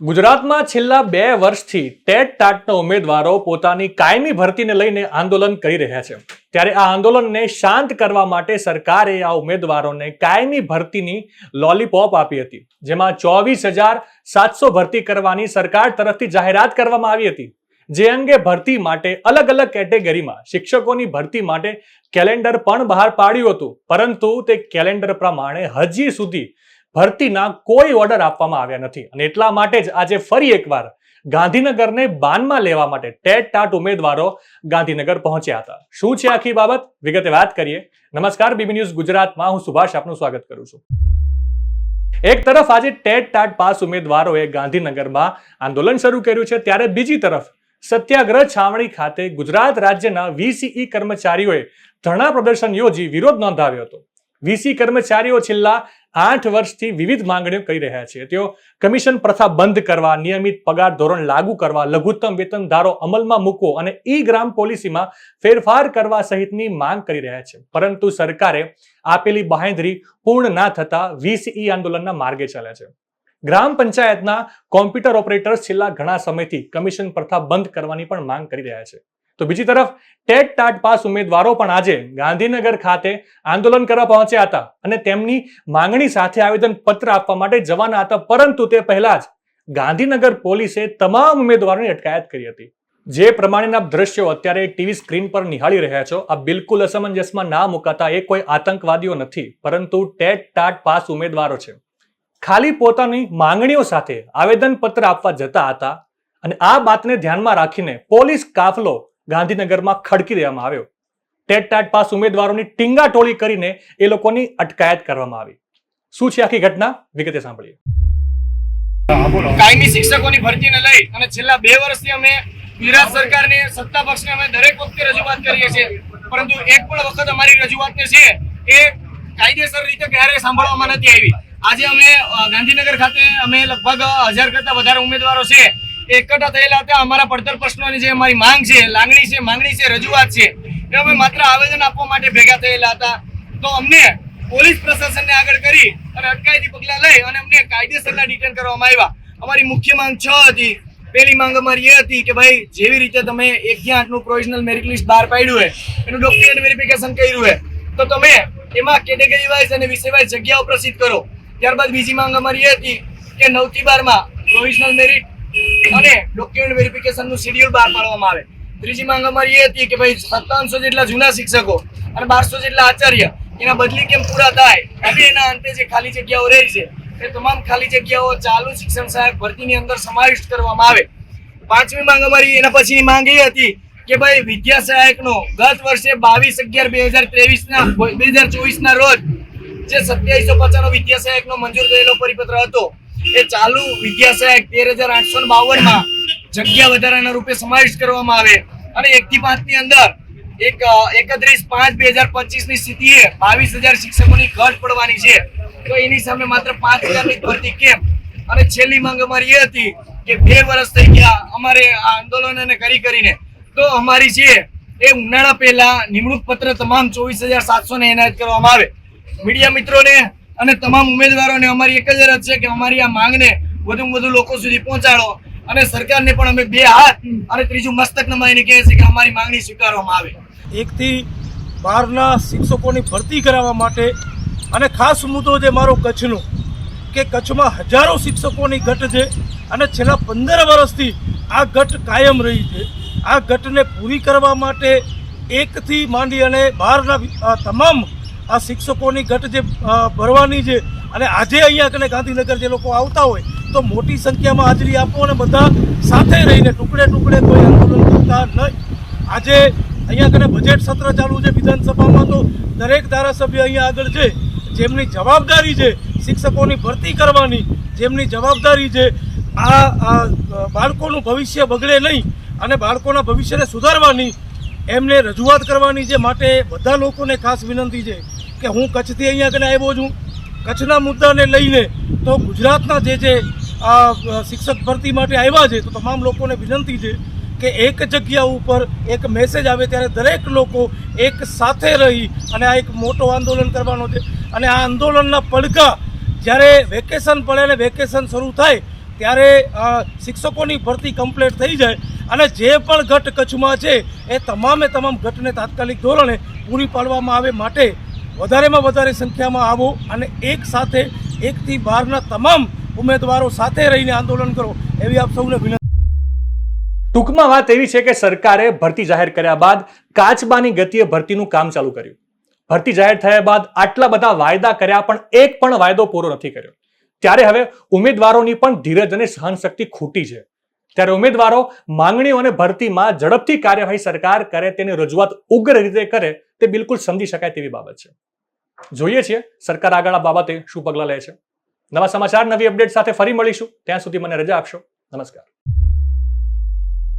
ગુજરાતમાં છેલ્લા બે વર્ષથી ટેટ ટાટના ઉમેદવારો પોતાની કાયમી ભરતીને લઈને આંદોલન કરી રહ્યા છે. ત્યારે આ આંદોલનને શાંત કરવા માટે સરકારે આ ઉમેદવારોને કાયમી ભરતીની લોલીપોપ આપી હતી, જેમાં ચોવીસ હજાર સાતસો ભરતી કરવાની સરકાર તરફથી જાહેરાત કરવામાં આવી હતી. જે અંગે ભરતી માટે અલગ અલગ કેટેગરીમાં શિક્ષકોની ભરતી માટે કેલેન્ડર પણ બહાર પાડ્યું હતું, પરંતુ તે કેલેન્ડર પ્રમાણે હજી સુધી ભરતીના કોઈ ઓર્ડર આપવામાં આવ્યા નથી. અને એટલા માટે જ આજે ફરી એકવાર ગાંધીનગરને બાનમાં લેવા માટે ટેટ ટાટ ઉમેદવારો ગાંધીનગર પહોંચ્યા હતા. શું છે આખી બાબત? વિગતે વાત કરીએ. નમસ્કાર, બીબી ન્યૂઝ ગુજરાતમાં. હું સુભાષ આપનું સ્વાગત કરું છું. એક તરફ આજે ટેટ ટાટ પાસ ઉમેદવારોએ ગાંધીનગરમાં આંદોલન શરૂ કર્યું છે, ત્યારે બીજી તરફ સત્યાગ્રહ છાવણી ખાતે ગુજરાત રાજ્યના વીસીઈ કર્મચારીઓએ ધરણા પ્રદર્શન યોજી વિરોધ નોંધાવ્યો હતો. વીસી કર્મચારીઓ છેલ્લા આઠ વર્ષથી વિવિધ માંગણીઓ કરી રહ્યા છે તેઓ કમિશન પ્રથા બંધ કરવા, નિયમિત પગાર ધોરણ લાગુ કરવા, લઘુત્તમ વેતન ધારો અમલમાં મૂકવો અને ઈ ગ્રામ પોલિસીમાં ફેરફાર કરવા સહિતની માંગ કરી રહ્યા છે. પરંતુ સરકારે આપેલી બાહેંધરી પૂર્ણ ના થતા વીસીઈ આંદોલનના માર્ગે ચાલે છે. ગ્રામ પંચાયતના કોમ્પ્યુટર ઓપરેટર્સ છેલ્લા ઘણા સમયથી કમિશન પ્રથા બંધ કરવાની પણ માંગ કરી રહ્યા છે. તો બીજી તરફ ટેટ ટાટ પાસ ઉમેદવારો પણ આજે ગાંધીનગર ખાતે આંદોલન કરવા પહોંચ્યા હતા અને તેમની માંગણી સાથે આવેદન પત્ર આપવા માટે જવાના હતા, પરંતુ તે પહેલા જ ગાંધીનગર પોલીસે તમામ ઉમેદવારોની અટકાયત કરી હતી. જે પ્રમાણેના દ્રશ્યો અત્યારે ટીવી સ્ક્રીન પર નિહાળી રહ્યા છો, આ બિલકુલ અસમંજસમાં ના મુકાતા એ કોઈ આતંકવાદીઓ નથી, પરંતુ ટેટ ટાટ પાસ ઉમેદવારો છે. ખાલી પોતાની માંગણીઓ સાથે આવેદન પત્ર આપવા જતા હતા અને આ વાતને ધ્યાનમાં રાખીને પોલીસ કાફલો ગાંધીનગરમાં ખડકી દેવામાં આવ્યો. ટેટ ટાટ પાસ ઉમેદવારોની ટીંગા ટોળી કરીને એ લોકોની અટકાયત કરવામાં આવી. શું છે આખી ઘટના? વિગતે સાંભળીએ. કાયમી શિક્ષકોની ભરતીને લઈ અને છેલ્લા બે વર્ષથી અમે ગુજરાત સરકારને સત્તા પક્ષને અમે દરેક વખતે રજૂઆત કરીએ છીએ. પરંતુ એક પણ વખત અમારી રજૂઆતને છે એ કાયદેસર રીતે ક્યારેય સાંભળવામાં નથી આવી. આજે અમે ગાંધીનગર ખાતે અમે લગભગ હજાર કરતા વધારે ઉમેદવારો છે એકઠા થયેલા હતા. અમારા પડતર પ્રશ્નોની જે અમારી માંગ છે લાગણી છે, માંગણી છે, રજૂઆત છે, એ અમે માત્ર આવેદન આપવા માટે ભેગા થયેલા હતા. તો અમને પોલીસ પ્રશાસનને આગળ કરી અને અટકાયતી પગલાં લઈ અને અમને કાયદેસરના ડિટેન કરવામાં આવ્યા. અમારી મુખ્ય માંગ છ હતી. પહેલી માંગ અમારી એ હતી કે ભાઈ, જેવી રીતે તમે એક થી આઠનું પ્રોવિઝનલ મેરિટ લિસ્ટ બહાર પાડ્યું હોય એનું ડોક્યુમેન્ટ વેરિફિકેશન કર્યું હોય તો તમે એમાં કેટેગરી વાઇઝ અને વિષય વાઇઝ જગ્યાઓ પ્રસિદ્ધ કરો. ત્યારબાદ બીજી માંગ અમારી એ હતી કે નવથી બાર પ્રોવિઝનલ મેરિટ અને ડોક્યુમેન્ટ વેરિફિકેશનનું શેડ્યુલ બહાર પાડવામાં આવે. ત્રીજી માંગ અમારી એ હતી કે ભાઈ સત્તાવનસો જેટલા જૂના શિક્ષકો અને બારસો જેટલા આચાર્ય એના બદલી કેમ પૂરા થાય? અને એના અંતે જે ખાલી જગ્યાઓ રહી છે, એ તમામ ખાલી જગ્યાઓ ચાલુ શિક્ષણ સહાયક ભરતીની અંદર સમાવિષ્ટ કરવામાં આવે. પાંચમી માંગ અમારી એના પછીની માંગ એ હતી કે ભાઈ વિદ્યા સહાયકનો ગત વર્ષે બાવીસ અગિયાર બે હજાર ત્રેવીસ ના બે હજાર ચોવીસના રોજ જે સત્યાવીસો પચાસનો વિદ્યા સહાયકનો મંજૂર થયેલો પરિપત્ર હતો એ ચાલુ વિદ્યા સહાયક તેર હજાર આઠસો બાવનમાં જગ્યા વધારાના રૂપે સમાવિષ્ટ કરવામાં આવે. અને એક થી પાંચની અંદર એક એકત્રીસ પાંચ બે હજાર પચીસની સ્થિતિએ બાવીસ હજાર શિક્ષકોની ઘટ પડવાની છે. તો એની સામે માત્ર પાંચ હજારની ભરતી કેમ? અને છેલ્લી માંગ અમારી એ હતી કે બે વર્ષ થઈ ગયા અમારે આ આંદોલનને કરી કરીને. તો અમારી છે એ ઉનાળા પહેલા નિમણૂક પત્ર તમામ ચોવીસ હજાર સાતસો ને એનાયત કરવામાં આવે. મીડિયા મિત્રોને અને તમામ ઉમેદવારોને અમારી એક જ અરજ છે કે અમારી આ માંગને વધુમાં વધુ લોકો સુધી પહોંચાડો. અને સરકારને પણ અમે બે હાથ અને ત્રીજું મસ્તક નમાઈને કહે છે કે અમારી માંગણી સ્વીકારવામાં આવે. એકથી બારના શિક્ષકોની ભરતી કરાવવા માટે અને ખાસ મુદ્દો જે મારો કચ્છનો, કે કચ્છમાં હજારો શિક્ષકોની ઘટ છે અને છેલ્લા પંદર વર્ષથી આ ઘટ કાયમ રહી છે. આ ઘટને પૂરી કરવા માટે એકથી માંડી અને બહારના તમામ આ શિક્ષકોની ઘટ જે ભરવાની છે અને આજે અહીંયા કને ગાંધીનગર જે લોકો આવતા હોય, તો મોટી સંખ્યામાં હાજરી આપો અને બધા સાથે રહીને ટુકડે ટુકડે કોઈ આંદોલન કરતા નહીં. આજે અહીંયા કને બજેટ સત્ર ચાલુ છે વિધાનસભામાં, તો દરેક ધારાસભ્ય અહીંયા આગળ છે, જેમની જવાબદારી છે શિક્ષકોની ભરતી કરવાની, જેમની જવાબદારી છે આ બાળકોનું ભવિષ્ય બગડે નહીં અને બાળકોના ભવિષ્યને સુધારવાની એમને રજૂઆત કરવાની છે માટે બધા લોકોને ખાસ વિનંતી છે. કે હું કચ્છથી અહીંયા કને આવ્યો છું, કચ્છના મુદ્દાને લઈને તો ગુજરાતના જે જે આ શિક્ષક ભરતી માટે આવ્યા છે, તો તમામ લોકોને વિનંતી છે કે એક જગ્યા ઉપર એક મેસેજ આવે ત્યારે દરેક લોકો એક સાથે રહી અને આ એક મોટો આંદોલન કરવાનો છે. અને આ આંદોલનના પડઘા જ્યારે વેકેશન પડે ને વેકેશન શરૂ થાય ત્યારે શિક્ષકોની ભરતી કમ્પ્લીટ થઈ જાય અને જે પણ ઘટ કચ્છમાં છે, એ તમામે તમામ ઘટને તાત્કાલિક ધોરણે પૂરી પાડવામાં આવે માટે વધારેમાં વધારે સંખ્યામાં આવો અને એક સાથે એકથી બારના તમામ ઉમેદવારો સાથે રહીને આંદોલન કરો એવી આપ સૌને વિનંતી ટૂંકમાં વાત એવી છે કે સરકારે ભરતી જાહેર કર્યા બાદ કાચબાની ગતિએ ભરતીનું કામ ચાલુ કર્યું. ભરતી જાહેર થયા બાદ આટલા બધા વાયદા કર્યા પણ એક પણ વાયદો પૂરો નથી કર્યો. ત્યારે હવે ઉમેદવારોની પણ ધીરજ અને સહનશક્તિ ખૂટી છે. ત્યારે ઉમેદવારો માંગણીઓ અને ભરતીમાં ઝડપથી કાર્યવાહી સરકાર કરે તેની રજૂઆત ઉગ્ર રીતે કરે તે બિલકુલ સમજી શકાય તેવી બાબત છે. જોઈએ છીએ સરકાર આગળ આ બાબતે શું પગલાં લે છે. નવા સમાચાર, નવી અપડેટ સાથે ફરી મળીશું. ત્યાં સુધી મને રજા આપશો. નમસ્કાર.